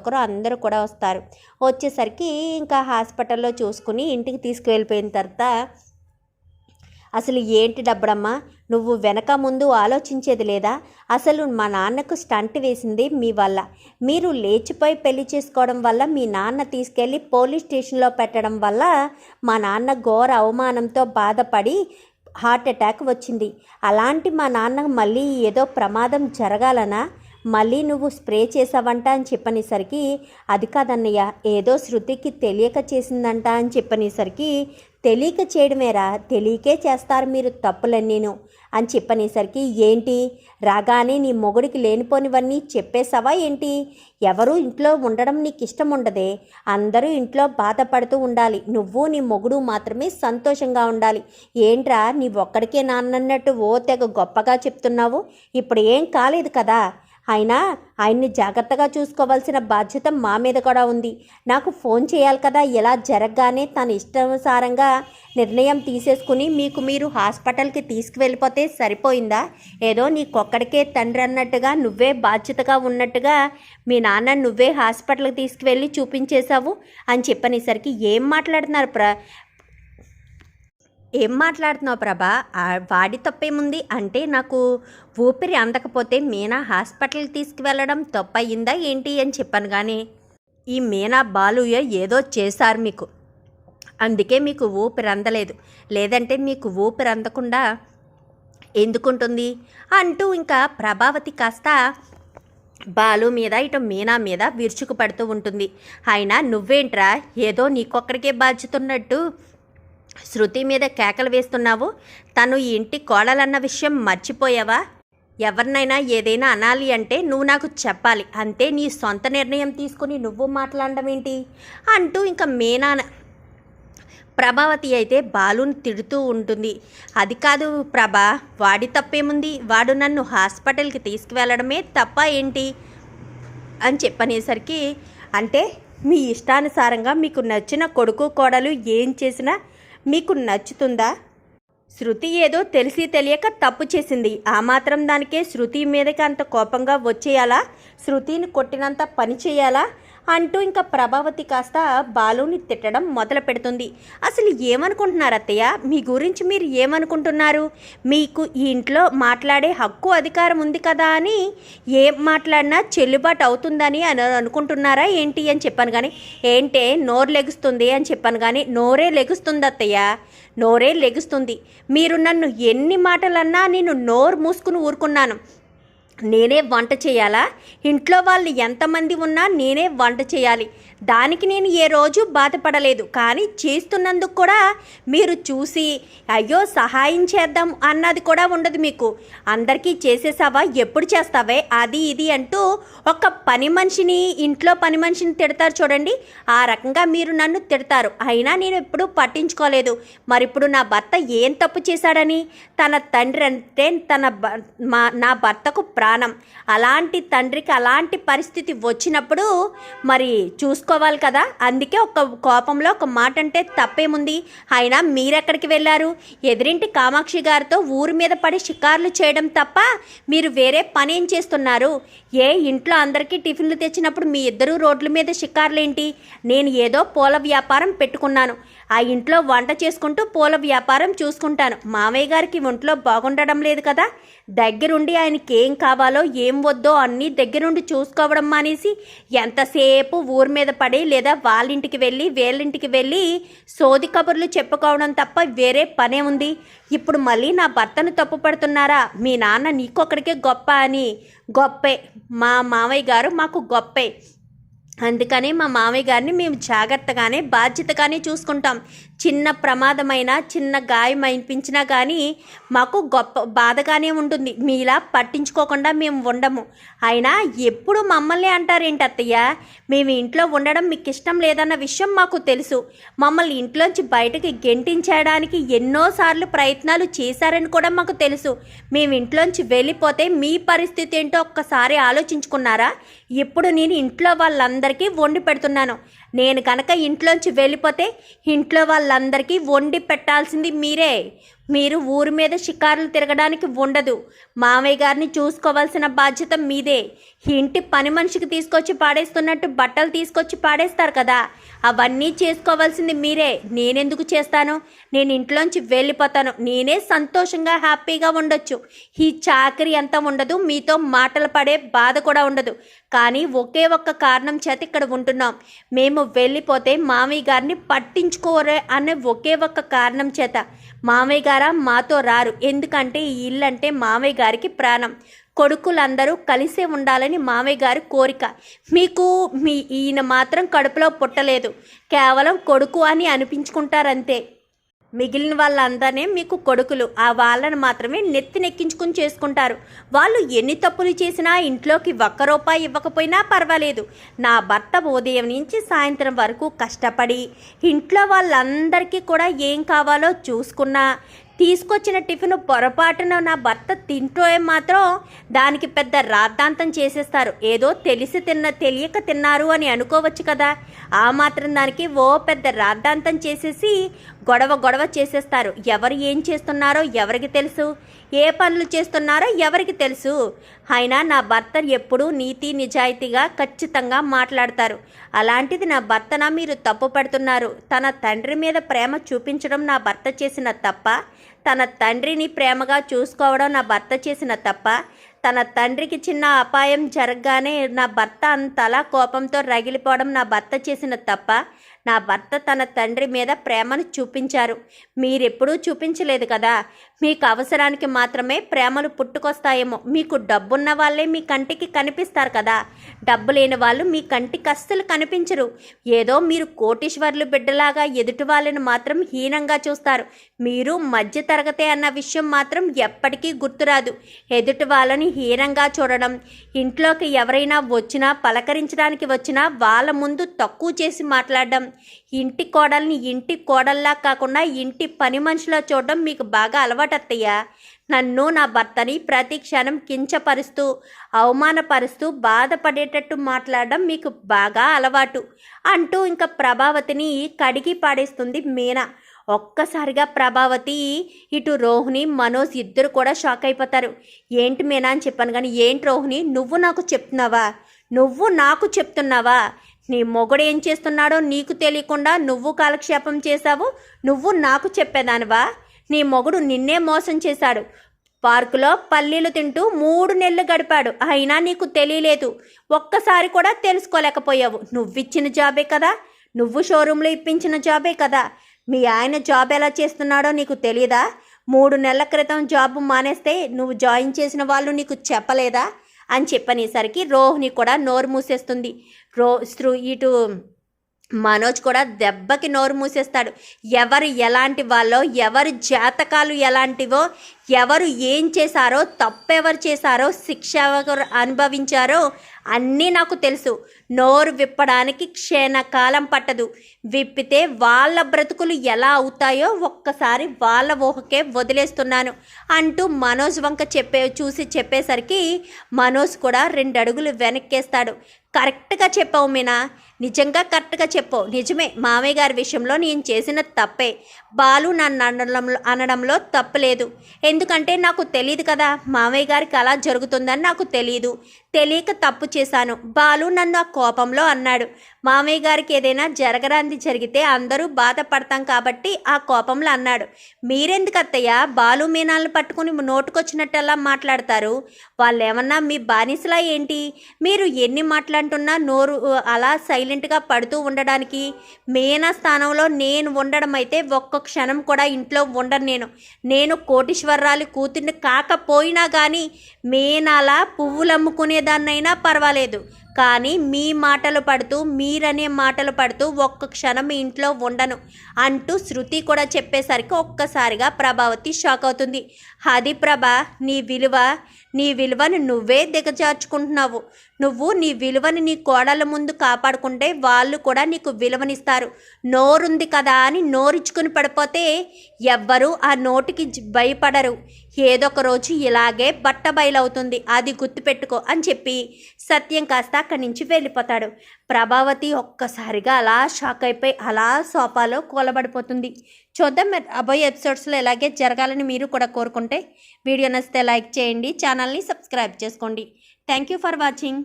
ఒకరు అందరూ కూడా వస్తారు. వచ్చేసరికి ఇంకా హాస్పిటల్లో చూసుకుని ఇంటికి తీసుకువెళ్ళిపోయిన తర్వాత అసలు ఏంటి డబ్బడమ్మా? నువ్వు వెనక ముందు ఆలోచించేది లేదా? అసలు మా నాన్నకు స్టంట్ వేసింది మీ వల్ల. మీరు లేచిపోయి పెళ్ళి చేసుకోవడం వల్ల మీ నాన్న తీసుకెళ్ళి పోలీస్ స్టేషన్లో పెట్టడం వల్ల మా నాన్న ఘోర అవమానంతో బాధపడి హార్ట్ అటాక్ వచ్చింది. అలాంటి మా నాన్నకు మళ్ళీ ఏదో ప్రమాదం జరగాలనా? మళ్ళీ నువ్వు స్ప్రే చేసావంట అని చెప్పనేసరికి అది కాదన్నయ్య ఏదో శృతికి తెలియక చేసిందంట అని చెప్పనేసరికి తెలియక చేయడమేరా తెలియకే చేస్తారు మీరు తప్పులన్నీను అని చెప్పనేసరికి ఏంటి? రాగానే నీ మొగుడికి లేనిపోనివన్నీ చెప్పేసావా ఏంటి? ఎవరు ఇంట్లో ఉండడం నీకు ఇష్టం ఉండదే. అందరూ ఇంట్లో బాధపడుతూ ఉండాలి. నువ్వు నీ మొగుడు మాత్రమే సంతోషంగా ఉండాలి. ఏంట్రా నీ ఒక్కడికే నాన్నన్నట్టు ఓ తెగ గొప్పగా చెప్తున్నావు? ఇప్పుడు ఏం కాలేదు కదా? అయినా ఆయన్ని జాగ్రత్తగా చూసుకోవాల్సిన బాధ్యత మా మీద కూడా ఉంది. నాకు ఫోన్ చేయాలి కదా ఎలా జరగగానే తన ఇష్టానుసారంగా నిర్ణయం తీసేసుకుని మీకు మీరు హాస్పిటల్కి తీసుకువెళ్ళిపోతే సరిపోయిందా? ఏదో నీకొక్కడికే తండ్రి అన్నట్టుగా నువ్వే బాధ్యతగా ఉన్నట్టుగా మీ నాన్న నువ్వే హాస్పిటల్కి తీసుకువెళ్ళి చూపించేశావు అని చెప్పనేసరికి ఏం మాట్లాడుతున్నారు ప్ర ఏం మాట్లాడుతున్నావు ప్రభా? వాడి తప్పేముంది? అంటే నాకు ఊపిరి అందకపోతే మీనా హాస్పిటల్కి తీసుకువెళ్ళడం తప్పయిందా ఏంటి అని చెప్పాను కానీ ఈ మీనా బాలుయ్య ఏదో చేశారు మీకు. అందుకే మీకు ఊపిరి అందలేదు. లేదంటే మీకు ఊపిరి అందకుండా ఎందుకుంటుంది? అంటూ ఇంకా ప్రభావతి కాస్త బాలు మీద ఇటు మీనా మీద విరుచుకు పడుతూ ఉంటుంది. అయినా నువ్వేంట్రా? ఏదో నీకొక్కడికే బాధ్యతున్నట్టు ఉన్నట్టు శృతి మీద కేకలు వేస్తున్నావు? తను ఈ ఇంటి కోడలన్న విషయం మర్చిపోయావా? ఎవరినైనా ఏదైనా అనాలి అంటే నువ్వు నాకు చెప్పాలి. అంతే నీ సొంత నిర్ణయం తీసుకుని నువ్వు మాట్లాడడం ఏంటి? అంటూ ఇంకా మేనా ప్రభావతి అయితే బాలుని తిడుతూ ఉంటుంది. అది కాదు ప్రభా వాడి తప్పేముంది? వాడు నన్ను హాస్పిటల్కి తీసుకువెళ్ళడమే తప్ప ఏంటి? అని చెప్పనేసరికి అంటే మీ ఇష్టానుసారంగా మీకు నచ్చిన కొడుకు కోడలు ఏం చేసినా మీకు నచ్చుతుందా? శృతి ఏదో తెలిసి తెలియక తప్పు చేసింది. ఆ మాత్రం దానికే శృతి మీదకి అంత కోపంగా వచ్చేయాలా? శృతిని కొట్టినంత పని చేయాలా? అంటూ ఇంకా ప్రభావతి కాస్త బాలుని తిట్టడం మొదలు పెడుతుంది. అసలు ఏమనుకుంటున్నారు అత్తయ్య? మీ గురించి మీరు ఏమనుకుంటున్నారు? మీకు ఈ ఇంట్లో మాట్లాడే హక్కు అధికారం ఉంది కదా అని ఏం మాట్లాడినా చెల్లుబాటు అవుతుందని అని అనుకుంటున్నారా ఏంటి అని చెప్పాను కానీ ఏంటే నోరు లెగుస్తుంది అని చెప్పాను కానీ నోరే లెగుస్తుంది అత్తయ్య. నోరే లెగుస్తుంది. మీరు నన్ను ఎన్ని మాటలన్నా నేను నోరు మూసుకుని ఊరుకున్నాను. నేనే వంట చేయాలా? ఇంట్లో వాళ్ళు ఎంతమంది ఉన్నా నేనే వంట చేయాలి. దానికి నేను ఏ రోజు బాధపడలేదు. కానీ చేస్తున్నందుకు కూడా మీరు చూసి అయ్యో సహాయం చేద్దాం అన్నది కూడా ఉండదు మీకు. అందరికీ చేసేసావా? ఎప్పుడు చేస్తావే? అది ఇది అంటూ ఒక పని మనిషిని ఇంట్లో పని మనిషిని తిడతారు చూడండి. ఆ రకంగా మీరు నన్ను తిడతారు. అయినా నేను ఎప్పుడూ పట్టించుకోలేదు. మరి ఇప్పుడు నా భర్త ఏం తప్పు చేశాడని? తన తండ్రి అంటే తన మా నా భర్తకు ప్రాణం. అలాంటి తండ్రికి అలాంటి పరిస్థితి వచ్చినప్పుడు మరి చూసుకోవాలి కదా. అందుకే ఒక కోపంలో ఒక మాట అంటే తప్పేముంది? అయినా మీరెక్కడికి వెళ్ళారు? ఎదిరింటి కామాక్షి గారితో ఊరి మీద పడి షికార్లు చేయడం తప్ప మీరు వేరే పని ఏం చేస్తున్నారు? ఏ ఇంట్లో అందరికీ టిఫిన్లు తెచ్చినప్పుడు మీ ఇద్దరు రోడ్ల మీద షికార్లేంటి? నేను ఏదో పూల వ్యాపారం పెట్టుకున్నాను. ఆ ఇంట్లో వంట చేసుకుంటూ పూల వ్యాపారం చూసుకుంటాను. మామయ్య గారికి ఒంట్లో బాగుండడం లేదు కదా. దగ్గరుండి ఆయనకి ఏం కావాలి ఏం వద్దో అన్నీ దగ్గరుండి చూసుకోవడం మానేసి ఎంతసేపు ఊరి మీద పడి లేదా వాళ్ళ ఇంటికి వెళ్ళి వీళ్ళింటికి వెళ్ళి సోది కబుర్లు చెప్పుకోవడం తప్ప వేరే పనే ఉంది. ఇప్పుడు మళ్ళీ నా భర్తను తప్పు పడుతున్నారా? మీ నాన్న నీకొక్కడికే గొప్ప అని. గొప్పే. మా మామయ్య గారు మాకు గొప్పే. అందుకని మా మామయ్య గారిని మేము జాగ్రత్తగానే బాధ్యతగానే చూసుకుంటాం. చిన్న ప్రమాదమైన చిన్న గాయం అనిపించినా కానీ మాకు గొప్ప బాధగానే ఉంటుంది. మీలా పట్టించుకోకుండా మేము ఉండము. అయినా ఎప్పుడు మమ్మల్ని అంటారేంటి అత్తయ్య మేము ఇంట్లో ఉండడం మీకు ఇష్టం లేదన్న విషయం మాకు తెలుసు. మమ్మల్ని ఇంట్లోంచి బయటకి గెంటించడానికి ఎన్నోసార్లు ప్రయత్నాలు చేశారని కూడా మాకు తెలుసు. మేము ఇంట్లోంచి వెళ్ళిపోతే మీ పరిస్థితి ఏంటో ఒక్కసారి ఆలోచించుకున్నారా? ఇప్పుడు నేను ఇంట్లో వాళ్ళందరికీ వండి పెడుతున్నాను. నేను కనుక ఇంట్లోంచి వెళ్ళిపోతే ఇంట్లో వాళ్ళందరికీ వండి పెట్టాల్సింది మీరే. మీరు ఊరి మీద షికారులు తిరగడానికి ఉండదు. మామయ్య గారిని చూసుకోవాల్సిన బాధ్యత మీదే. ఇంటి పని మనిషికి తీసుకొచ్చి పాడేస్తున్నట్టు బట్టలు తీసుకొచ్చి పాడేస్తారు కదా. అవన్నీ చేసుకోవాల్సింది మీరే. నేనెందుకు చేస్తాను? నేను ఇంట్లోంచి వెళ్ళిపోతాను. నేనే సంతోషంగా హ్యాపీగా ఉండొచ్చు. ఈ చాకరీ అంతా ఉండదు. మీతో మాటలు పడే బాధ కూడా ఉండదు. కానీ ఒకే ఒక్క కారణం చేత ఇక్కడ ఉంటున్నాం. మేము వెళ్ళిపోతే మామయ్య గారిని పట్టించుకోరే అనే ఒకే ఒక్క కారణం చేత. మామయ్య గారా? మాతో రారు. ఎందుకంటే ఈ ఇల్లు అంటే మామయ్య గారికి ప్రాణం. కొడుకులందరూ కలిసే ఉండాలని మామయ్య గారి కోరిక. మీకు మీ ఈయన మాత్రం కడుపులో పుట్టలేదు. కేవలం కొడుకు అని అనిపించుకుంటారంతే. మిగిలిన వాళ్ళందరినీ మీకు కొడుకులు. ఆ వాళ్ళని మాత్రమే నెత్తినెక్కించుకుని చేసుకుంటారు. వాళ్ళు ఎన్ని తప్పులు చేసినా ఇంట్లోకి ఒక్క రూపాయి ఇవ్వకపోయినా పర్వాలేదు. నా భర్త ఉదయం నుంచి సాయంత్రం వరకు కష్టపడి ఇంట్లో వాళ్ళందరికీ కూడా ఏం కావాలో చూసుకున్నా తీసుకొచ్చిన టిఫిన్ పొరపాటున నా భర్త తింటూ మాత్రం దానికి పెద్ద రాద్ధాంతం చేసేస్తారు. ఏదో తెలిసి తిన్న తెలియక తిన్నారు అని అనుకోవచ్చు కదా. ఆ మాత్రం దానికి ఓ పెద్ద రాద్ధాంతం చేసేసి గొడవ గొడవ చేసేస్తారు. ఎవరు ఏం చేస్తున్నారో ఎవరికి తెలుసు? ఏ పనులు చేస్తున్నారో ఎవరికి తెలుసు? అయినా నా భర్త ఎప్పుడూ నీతి నిజాయితీగా ఖచ్చితంగా మాట్లాడతారు. అలాంటిది నా భర్తన మీరు తప్పు పడుతున్నారు? తన తండ్రి మీద ప్రేమ చూపించడం నా భర్త చేసిన తప్ప తన తండ్రిని ప్రేమగా చూసుకోవడం నా భర్త చేసిన తప్ప తన తండ్రికి చిన్న అపాయం జరగగానే నా భర్త అంతలా కోపంతో రగిలిపోవడం నా భర్త చేసిన తప్ప నా భర్త తన తండ్రి మీద ప్రేమను చూపించారు. మీరెప్పుడూ చూపించలేదు కదా? మీకు అవసరానికి మాత్రమే ప్రేమలు పుట్టుకొస్తాయేమో. మీకు డబ్బున్న వాళ్ళే మీ కంటికి కనిపిస్తారు కదా? డబ్బు లేని వాళ్ళు మీ కంటికి అస్సలు కనిపించరు. ఏదో మీరు కోటీశ్వర్లు బిడ్డలాగా ఎదుటి వాళ్ళని మాత్రం హీనంగా చూస్తారు. మీరు మధ్య తరగతి అన్న విషయం మాత్రం ఎప్పటికీ గుర్తురాదు. ఎదుటి వాళ్ళని హీనంగా చూడడం ఇంట్లోకి ఎవరైనా వచ్చినా పలకరించడానికి వచ్చినా వాళ్ళ ముందు తక్కువ చేసి మాట్లాడడం ఇంటి కోడల్ని ఇంటి కోడల్లా కాకుండా ఇంటి పని మనిషిలా చూడడం మీకు బాగా అలవాటత్తయ్యా. నన్ను నా భర్తని ప్రతి క్షణం కించపరుస్తూ అవమానపరుస్తూ బాధపడేటట్టు మాట్లాడడం మీకు బాగా అలవాటు. అంటూ ఇంకా ప్రభావతిని కడిగి పాడేస్తుంది మీనా. ఒక్కసారిగా ప్రభావతి ఇటు రోహిణి మనోజ్ ఇద్దరు కూడా షాక్ అయిపోతారు. ఏంటి మీనా అని చెప్పాను కానీ ఏంటి రోహిణి నువ్వు నాకు చెప్తున్నావా? నువ్వు నాకు చెప్తున్నావా? నీ మొగుడు ఏం చేస్తున్నాడో నీకు తెలియకుండా నువ్వు కాలక్షేపం చేశావు నువ్వు నాకు చెప్పేదానివా? నీ మొగుడు నిన్నే మోసం చేశాడు. పార్కులో పల్లీలు తింటూ మూడు నెలలు గడిపాడు. అయినా నీకు తెలియలేదు. ఒక్కసారి కూడా తెలుసుకోలేకపోయావు. నువ్విచ్చిన జాబే కదా. నువ్వు షోరూంలో ఇప్పించిన జాబే కదా. మీ ఆయన జాబ్ ఎలా చేస్తున్నాడో నీకు తెలియదా మూడు నెలల క్రితం జాబ్ మానేస్తే నువ్వు జాయిన్ చేసిన వాళ్ళు నీకు చెప్పలేదా? అని చెప్పనేసరికి రోహిణి కూడా నోరు మూసేస్తుంది. రో శ్రు ఇటు మనోజ్ కూడా దెబ్బకి నోరు మూసేస్తాడు. ఎవరు ఎలాంటి వాళ్ళో ఎవరి జాతకాలు ఎలాంటివో ఎవరు ఏం చేశారో తప్పెవరు చేశారో శిక్ష ఎవరు అనుభవించారో అన్నీ నాకు తెలుసు. నోరు విప్పడానికి క్షణకాలం పట్టదు. విప్పితే వాళ్ళ బ్రతుకులు ఎలా అవుతాయో ఒక్కసారి వాళ్ళ ఊహకే వదిలేస్తున్నాను. అంటూ మనోజ్ వంక చెప్పే చూసి చెప్పేసరికి మనోజ్ కూడా రెండు అడుగులు వెనక్కేస్తాడు. కరెక్ట్గా చెప్పావు మీనా. నిజంగా కరెక్ట్గా చెప్పావు. నిజమే. మామయ్య గారి విషయంలో నేను చేసిన తప్పే. బాలు నన్ను అనడంలో అనడంలో తప్పలేదు ఎందుకంటే నాకు తెలియదు కదా. మామయ్య గారికి అలా జరుగుతుందని నాకు తెలియదు తెలియక తప్పు చేశాను. బాలు నన్ను ఆ కోపంలో అన్నాడు. మామయ్య గారికి ఏదైనా జరగరాంది జరిగితే అందరూ బాధపడతాం కాబట్టి ఆ కోపంలో అన్నాడు. మీరెందుకు అత్తయ్య? బాలు మీనాలను పట్టుకుని నోటుకొచ్చినట్టల్లా మాట్లాడతారు? వాళ్ళు ఏమన్నా మీ బానిసలా ఏంటి? మీరు ఎన్ని మాట్లాడుతున్నా నోరు అలా సైలెంట్గా పడుతూ ఉండడానికి మీనా స్థానంలో నేను ఉండడం అయితే ఒక్క క్షణం కూడా ఇంట్లో ఉండను నేను. నేను కోటీశ్వరరాలు కూతుర్ని కాకపోయినా కానీ మీనాలా పువ్వులు అమ్ముకునేదాన్నైనా పర్వాలేదు. కానీ మీ మాటలు పడుతూ మీరనే మాటలు పడుతూ ఒక్క క్షణం మీ ఇంట్లో ఉండను అంటూ శృతి కూడా చెప్పేసరికి ఒక్కసారిగా ప్రభావతి షాక్ అవుతుంది. అది ప్రభ నీ విలువ నీ విలువను నువ్వే దిగజార్చుకుంటున్నావు. నువ్వు నీ విలువని నీ కోడల ముందు కాపాడుకుంటే వాళ్ళు కూడా నీకు విలువనిస్తారు. నోరుంది కదా అని నోరిచ్చుకుని పడిపోతే ఎవ్వరూ ఆ నోటికి భయపడరు. ఏదొక రోజు ఇలాగే బట్ట బయలవుతుంది. అది గుర్తుపెట్టుకో అని చెప్పి సత్యం కాస్త అక్కడి నుంచి వెళ్ళిపోతాడు. ప్రభావతి ఒక్కసారిగా అలా షాక్ అయిపోయి అలా సోఫాలో కూలబడిపోతుంది. చూద్దాం మరి అబ్బాయి ఎపిసోడ్స్లో ఇలాగే జరగాలని మీరు కూడా కోరుకుంటే వీడియో నచ్చితే లైక్ చేయండి ఛానల్ని సబ్స్క్రైబ్ చేసుకోండి. Thank you for watching